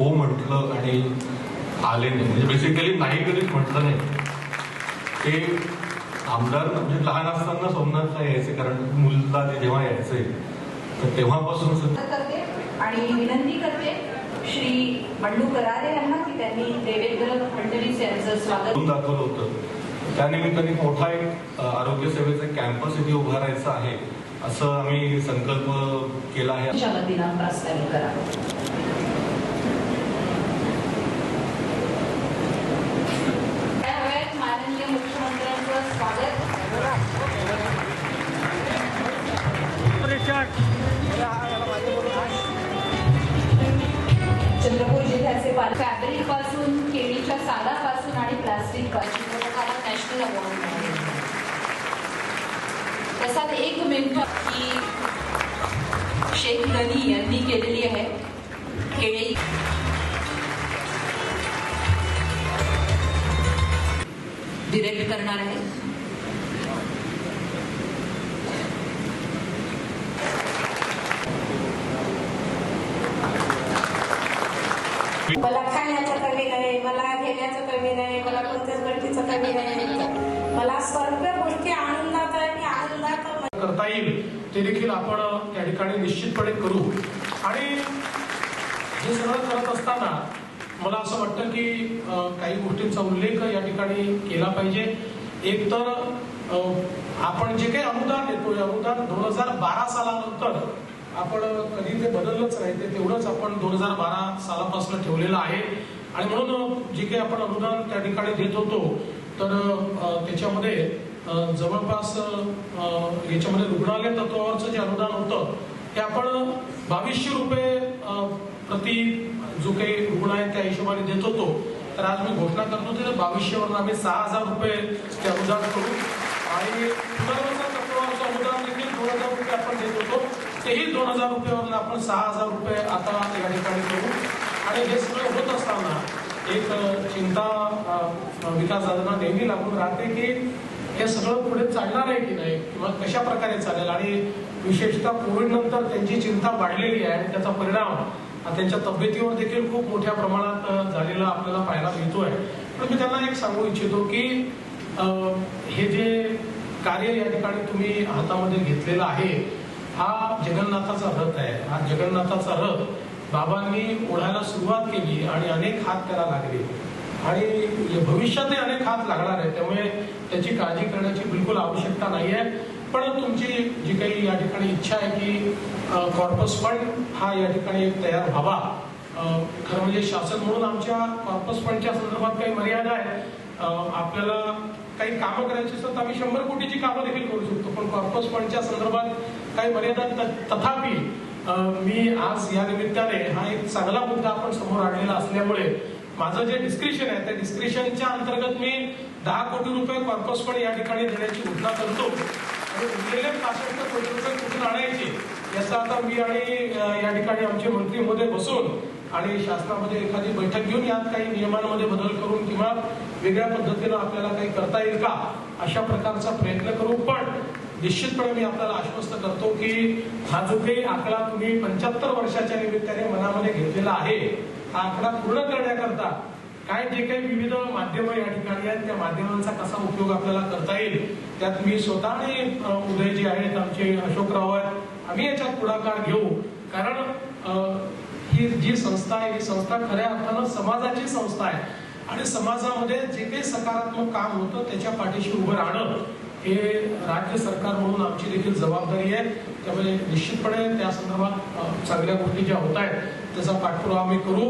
हो म्हटलं आणि आले नाही. म्हणजे बेसिकली नाही कधीच म्हटलं नाही. ते आमदार म्हणजे लहान असताना सोमनाथला यायचे कारण मुलगा ते जेव्हा यायचे तर तेव्हापासून आणि विनंती करते श्री बंडू करारे यांना की त्यांनी देवेंद्र फडणवीस यांचं स्वागत दाखवलं होतं. त्यानिमित्ताने मोठा एक आरोग्य सेवेचा कॅम्पस इथे उभारायचा आहे असं आम्ही संकल्प केला आहे. चंद्रपूर जिल्ह्याचे फॅब्रिकपासून केळीच्या सालापासून आणि प्लास्टिकपासून नॅशनल अवॉर्ड मिळाले एक मिनिट की शेख गनी यांनी केलेली आहे केळी. डिरेक्ट करणार आहे. मला खाण्याचं कमी नाही मला घेण्याचं कमी नाही मला कोणत्याच गोष्टीचं कमी नाही. मला सर्व गोष्टी आनंदात आहे मी आनंदात करता येईल ते देखील आपण त्या ठिकाणी निश्चितपणे करू. आणि हे सगळं करत असताना मला असं वाटतं की काही गोष्टींचा उल्लेख या ठिकाणी केला पाहिजे. एक तर आपण जे काही अनुदान देतो अनुदान दोन हजार बारा सालानंतर आपण कधी ते बदललंच नाही. ते तेवढंच आपण दोन हजार बारा सालापासून ठेवलेलं आहे. आणि म्हणून जे काही आपण अनुदान त्या ठिकाणी देत होतो तर त्याच्यामध्ये जवळपास याच्यामध्ये रुग्णालय तत्वावरचं जे अनुदान होतं ते आपण बावीसशे रुपये प्रति जो काही रुग्ण आहे त्या हिशोबाने देत होतो. तर आज मी घोषणा करतो ते बावीसशेवरून आम्ही सहा हजार रुपये ते अनुदान करू. आणि पुनर्वसन तत्वावरचं अनुदान देखील दोन हजार रुपये आपण देत होतो तेही दोन हजार रुपयावरून आपण सहा हजार रुपये आता या ठिकाणी करू आणि हे सगळं होत असताना एक चिंता विकास दादांना नेहमी लागून राहते की हे सगळं पुढे चालणार आहे की नाही किंवा कशा प्रकारे चालेल? आणि विशेषतः कोविड नंतर त्यांची चिंता वाढलेली आहे आणि त्याचा परिणाम त्यांच्या तब्येतीवर देखील खूप मोठ्या प्रमाणात झालेला आपल्याला पाहायला मिळतोय. पण मी त्यांना एक सांगू इच्छितो की हे जे कार्य या ठिकाणी तुम्ही हातामध्ये घेतलेलं आहे हा जगन्नाथाचा रथ आहे. हा जगन्नाथाचा रथ बाबांनी ओढायला सुरुवात केली आणि अनेक हात त्याला लागले. आणि भविष्यातही अनेक हात लागणार आहे त्यामुळे त्याची काळजी करण्याची बिलकुल आवश्यकता नाही आहे पण तुमची जी काही या ठिकाणी इच्छा आहे की कॉर्पस फंड हा या ठिकाणी तयार व्हावा. खरं म्हणजे शासन म्हणून आमच्या कॉर्पस फंडच्या संदर्भात काही मर्यादा आहे आपल्याला काही कामं करायची असतात तर आम्ही शंभर कोटीची कामं देखील करू शकतो. पण कॉर्पस फंडच्या संदर्भात काही मर्यादा त- तथापि मी आज या निमित्ताने हा एक चांगला मुद्दा आपण समोर आणलेला असल्यामुळे माझं जे डिस्क्रिप्शन आहे त्या डिस्क्रिप्शनच्या अंतर्गत मी दहा कोटी रुपये कॉर्पस फंड या ठिकाणी देण्याची घोषणा करतो. आणि उरलेले पासष्ट कोटी रुपये कुठून आणायचे याचा आता मी आणि या ठिकाणी आमचे मंत्री बसून आणि शासनामध्ये एखादी बैठक घेऊन यात काही नियमांमध्ये बदल करून किंवा वेगळ्या पद्धतीनं आपल्याला काही करता येईल का अशा प्रकारचा प्रयत्न करू. पण निश्चितपणे मी आपल्याला आश्वस्त करतो की हा जो काही आकडा तुम्ही पंच्याहत्तर वर्षाच्या निमित्ताने मनामध्ये घेतलेला आहे हा आकडा पूर्ण करण्याकरता काय जे काही विविध माध्यमं या ठिकाणी आहेत त्या माध्यमांचा कसा उपयोग आपल्याला करता येईल त्यात मी स्वतः आणि उदय जे आहेत आमचे अशोकराव आहेत आम्ही याच्यात पुढाकार घेऊ. कारण ही जी संस्था आहे ही संस्था खऱ्या अर्थानं समाजाची संस्था आहे. आणि समाजामध्ये जे काही सकारात्मक काम होतं त्याच्या पाठीशी उभं राहणं हे राज्य सरकार म्हणून आमची देखील जबाबदारी आहे. त्यामुळे निश्चितपणे त्या संदर्भात चांगल्या गोष्टी ज्या होत आहेत त्याचा पाठपुरावा आम्ही करू.